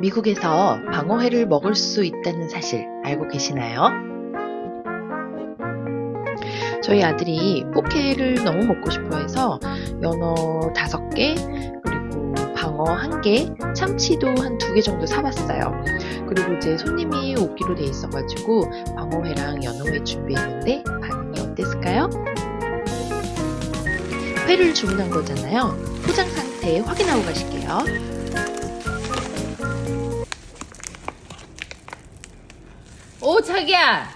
미국에서 방어회를 먹을 수 있다는 사실 알고 계시나요? 저희 아들이 포케를 너무 먹고 싶어 해서 연어 5개, 그리고 방어 1개, 참치도 한 2개 정도 사봤어요. 그리고 이제 손님이 오기로 돼 있어가지고 방어회랑 연어회 준비했는데 반응이 어땠을까요? 회를 주문한 거잖아요. 포장 상태 확인하고 가실게요. 오 자기야.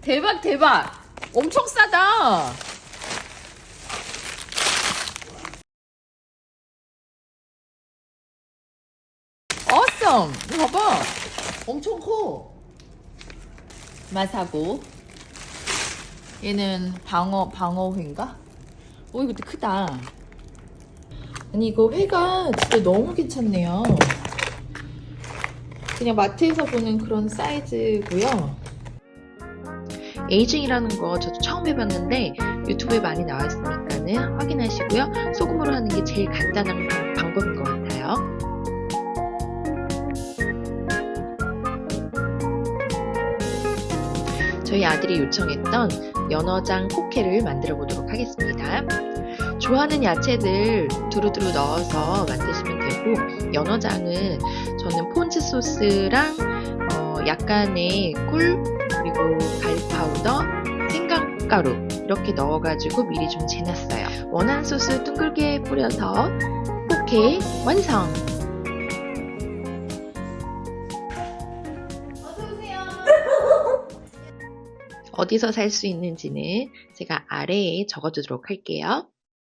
대박 대박. 엄청 싸다. 어썸. 이거 봐봐. 엄청 커. 마사고. 얘는 방어 방어회인가? 오 이것도 크다. 아니 이거 회가 진짜 너무 괜찮네요 그냥 마트에서 보는 그런 사이즈고요. 에이징이라는 거 저도 처음 해봤는데 유튜브에 많이 나와 있으니까는 확인하시고요. 소금으로 하는 게 제일 간단한 방- 방법인 것 같아요. 저희 아들이 요청했던 연어장 포케를 만들어 보도록 하겠습니다. 좋아하는 야채들 두루두루 넣어서 만드시면 되고 연어장은 저는 폰즈 소스랑 어, 약간의 꿀 그리고 갈릭 파우더, 생강가루 이렇게 넣어가지고 미리 좀 재놨어요. 원한 소스 둥글게 뿌려서 포케 완성! 어디서 살 수 있는지는 제가 아래에 적어두도록 할게요.